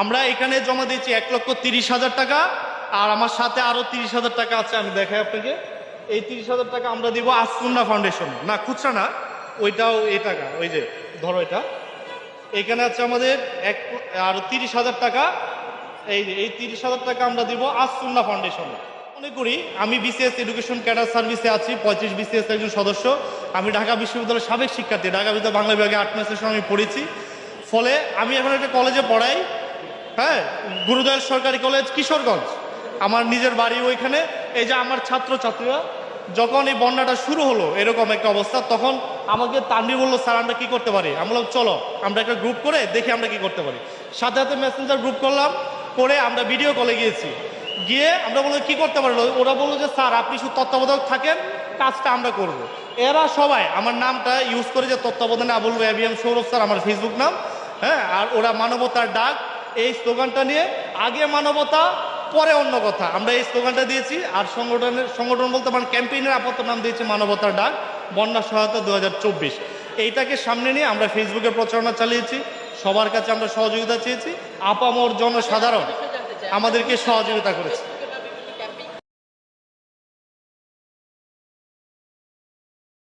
আমরা এখানে জমা দিয়েছি এক লক্ষ তিরিশ হাজার টাকা, আর আমার সাথে আরও তিরিশ হাজার টাকা আছে, আমি দেখাই আপনাকে। এই তিরিশ হাজার টাকা আমরা দিব আসুন্না ফাউন্ডেশন। না, খুচরা না, ওইটাও এই টাকা, ওই যে, ধরো এটা। এখানে আছে আমাদের এক আর তিরিশ হাজার টাকা। এই এই তিরিশ হাজার টাকা আমরা দিব আসুন্না ফাউন্ডেশনে। মনে করি, আমি বিসিএস এডুকেশন ক্যাডার সার্ভিসে আছি, পঁয়ত্রিশ বিসিএস একজন সদস্য। আমি ঢাকা বিশ্ববিদ্যালয়ের সাবেক শিক্ষার্থী, ঢাকা বিদ্যালয় বাংলা বিভাগে আট মাসের সময় আমি পড়েছি। ফলে আমি এখন একটা কলেজে পড়াই হ্যাঁ গুরুদয়াল সরকারি কলেজ, কিশোরগঞ্জ। আমার নিজের বাড়ি ওইখানে। এই যে আমার ছাত্র ছাত্রীরা যখন এই বন্যাটা শুরু হলো, এরকম একটা অবস্থা, তখন আমাকে তানভি বলল, স্যার, আমরা কি করতে পারি? আমি বললাম, চলো, আমরা একটা গ্রুপ করে দেখি আমরা কি করতে পারি। সাথে সাথে মেসেঞ্জার গ্রুপ করলাম, করে আমরা ভিডিও কলে গিয়েছি। গিয়ে আমরা বলল কি করতে পারল ওরা বলল যে, স্যার, আপনি শুধু তত্ত্বাবধায়ক থাকেন, কাজটা আমরা করব। এরা সবাই, আমার নামটা ইউজ করে যে তত্ত্বাবধানে আবুল রেবিয়াম সৌরভ স্যার, আমার ফেসবুক নাম হ্যাঁ আর ওরা মানবতার ডাক এই স্লোগানটা নিয়ে আগে মানবতা পরে অন্য কথা। আমরা এই স্লোগানটা দিয়েছি আর সংগঠনের সংগঠন বলতে মানে ক্যাম্পেইনের আপাতত নাম দিয়েছি মানবতার ডাক বন্যা সহায়তা দু হাজার চব্বিশ। এইটাকে সামনে নিয়ে আমরা ফেসবুকে প্রচারণা চালিয়েছি সবার কাছে আমরা সহযোগিতা চেয়েছি আপামর জনসাধারণ আমাদেরকে সহযোগিতা করেছে।